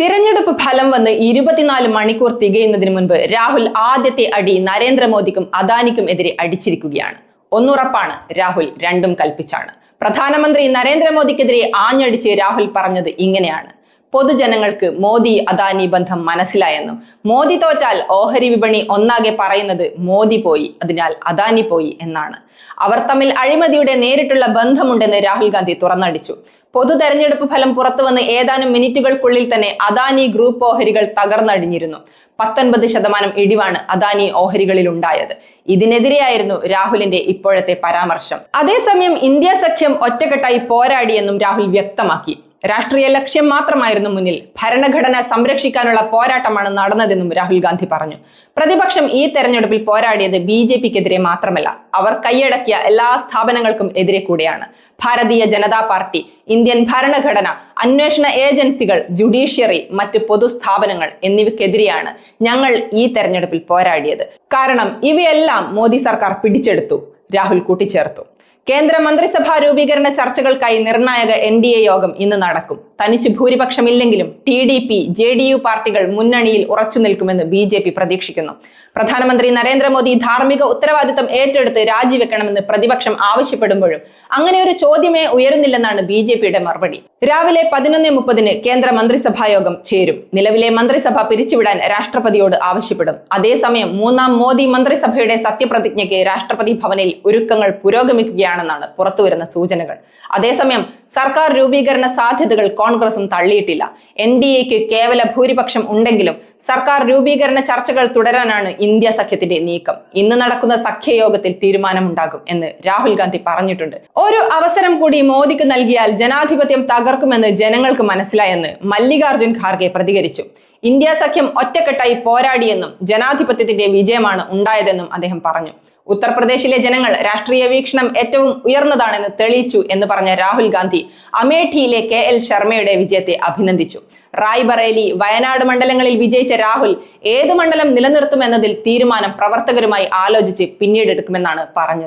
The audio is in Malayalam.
തിരഞ്ഞെടുപ്പ് ഫലം വന്ന് ഇരുപത്തിനാല് മണിക്കൂർ തികയുന്നതിന് മുൻപ് രാഹുൽ ആദ്യത്തെ അടി നരേന്ദ്രമോദിക്കും അദാനിക്കും എതിരെ അടിച്ചിരിക്കുകയാണ്. ഒന്നുറപ്പാണ് രാഹുൽ രണ്ടും കൽപ്പിച്ചാണ്. പ്രധാനമന്ത്രി നരേന്ദ്രമോദിക്കെതിരെ ആഞ്ഞടിച്ച് രാഹുൽ പറഞ്ഞത് ഇങ്ങനെയാണ്. പൊതുജനങ്ങൾക്ക് മോദി അദാനി ബന്ധം മനസ്സിലായെന്നും മോദി തോറ്റാൽ ഓഹരി വിപണി ഒന്നാകെ പറയുന്നത് മോദി പോയി അതിനാൽ അദാനി പോയി എന്നാണ്. അവർ തമ്മിൽ അഴിമതിയുടെ നേരിട്ടുള്ള ബന്ധമുണ്ടെന്ന് രാഹുൽ ഗാന്ധി തുറന്നടിച്ചു. പൊതു തെരഞ്ഞെടുപ്പ് ഫലം പുറത്തുവന്ന് ഏതാനും മിനിറ്റുകൾക്കുള്ളിൽ തന്നെ അദാനി ഗ്രൂപ്പ് ഓഹരികൾ തകർന്നടിഞ്ഞിരുന്നു. പത്തൊൻപത് ശതമാനം ഇടിവാണ് അദാനി ഓഹരികളിൽ ഉണ്ടായത് ഇതിനെതിരെയായിരുന്നു രാഹുലിന്റെ ഇപ്പോഴത്തെ പരാമർശം. അതേസമയം ഇന്ത്യ സഖ്യം ഒറ്റക്കെട്ടായി പോരാടിയെന്നും രാഹുൽ വ്യക്തമാക്കി. രാഷ്ട്രീയ ലക്ഷ്യം മാത്രമായിരുന്നു മുന്നിൽ. ഭരണഘടന സംരക്ഷിക്കാനുള്ള പോരാട്ടമാണ് നടന്നതെന്നും രാഹുൽ ഗാന്ധി പറഞ്ഞു. പ്രതിപക്ഷം ഈ തെരഞ്ഞെടുപ്പിൽ പോരാടിയത് ബി ജെ പിക്കെതിരെ മാത്രമല്ല അവർ കൈയടക്കിയ എല്ലാ സ്ഥാപനങ്ങൾക്കും എതിരെ കൂടെയാണ്. ഭാരതീയ ജനതാ പാർട്ടി ഇന്ത്യൻ ഭരണഘടന അന്വേഷണ ഏജൻസികൾ ജുഡീഷ്യറി മറ്റ് പൊതുസ്ഥാപനങ്ങൾ എന്നിവയ്ക്കെതിരെയാണ് ഞങ്ങൾ ഈ തെരഞ്ഞെടുപ്പിൽ പോരാടിയത്. കാരണം ഇവയെല്ലാം മോദി സർക്കാർ പിടിച്ചെടുത്തു. രാഹുൽ കൂട്ടിച്ചേർത്തു. കേന്ദ്ര മന്ത്രിസഭാ രൂപീകരണ ചർച്ചകൾക്കായി നിർണായക എൻ യോഗം ഇന്ന് നടക്കും. തനിച്ച് ഭൂരിപക്ഷമില്ലെങ്കിലും T D P J D U പാർട്ടികൾ മുന്നണിയിൽ ഉറച്ചു നിൽക്കുമെന്ന് ബി ജെ പി പ്രതീക്ഷിക്കുന്നു. പ്രധാനമന്ത്രി നരേന്ദ്രമോദി ധാർമ്മിക ഉത്തരവാദിത്തം ഏറ്റെടുത്ത് രാജിവെക്കണമെന്ന് പ്രതിപക്ഷം ആവശ്യപ്പെടുമ്പോഴും അങ്ങനെ ഒരു ചോദ്യമേ ഉയരുന്നില്ലെന്നാണ് ബി ജെ പിയുടെ മറുപടി. രാവിലെ പതിനൊന്ന് മുപ്പതിന് കേന്ദ്ര മന്ത്രിസഭായോഗം ചേരും. നിലവിലെ മന്ത്രിസഭ പിരിച്ചുവിടാൻ രാഷ്ട്രപതിയോട് ആവശ്യപ്പെടും. അതേസമയം മൂന്നാം മോദി മന്ത്രിസഭയുടെ സത്യപ്രതിജ്ഞയ്ക്ക് രാഷ്ട്രപതി ഭവനിൽ ഒരുക്കങ്ങൾ പുരോഗമിക്കുകയാണെന്നാണ് പുറത്തുവരുന്ന സൂചനകൾ. അതേസമയം സർക്കാർ രൂപീകരണ സാധ്യതകൾ കോൺഗ്രസും തള്ളിയിട്ടില്ല. എൻ ഡി എക്ക് കേവല ഭൂരിപക്ഷം ഉണ്ടെങ്കിലും സർക്കാർ രൂപീകരണ ചർച്ചകൾ തുടരാനാണ് ഇന്ത്യ സഖ്യത്തിന്റെ നീക്കം. ഇന്ന് നടക്കുന്ന സഖ്യയോഗത്തിൽ തീരുമാനമുണ്ടാകും എന്ന് രാഹുൽ ഗാന്ധി പറഞ്ഞിട്ടുണ്ട്. ഒരു അവസരം കൂടി മോദിക്ക് നൽകിയാൽ ജനാധിപത്യം തകർക്കുമെന്ന് ജനങ്ങൾക്ക് മനസ്സിലായെന്ന് മല്ലികാർജുൻ ഖാർഗെ പ്രതികരിച്ചു. ഇന്ത്യ സഖ്യം ഒറ്റക്കെട്ടായി പോരാടിയെന്നും ജനാധിപത്യത്തിന്റെ വിജയമാണ് ഉണ്ടായതെന്നും അദ്ദേഹം പറഞ്ഞു. ഉത്തർപ്രദേശിലെ ജനങ്ങൾ രാഷ്ട്രീയ വീക്ഷണം ഏറ്റവും ഉയർന്നതാണെന്ന് തെളിയിച്ചു എന്ന് പറഞ്ഞ രാഹുൽ ഗാന്ധി അമേഠിയിലെ കെ എൽ ശർമ്മയുടെ വിജയത്തെ അഭിനന്ദിച്ചു. റായ്ബറേലി വയനാട് മണ്ഡലങ്ങളിൽ വിജയിച്ച രാഹുൽ ഏത് മണ്ഡലം നിലനിർത്തുമെന്നതിൽ തീരുമാനം പ്രവർത്തകരുമായി ആലോചിച്ച് പിന്നീട് എടുക്കുമെന്നാണ് പറഞ്ഞത്.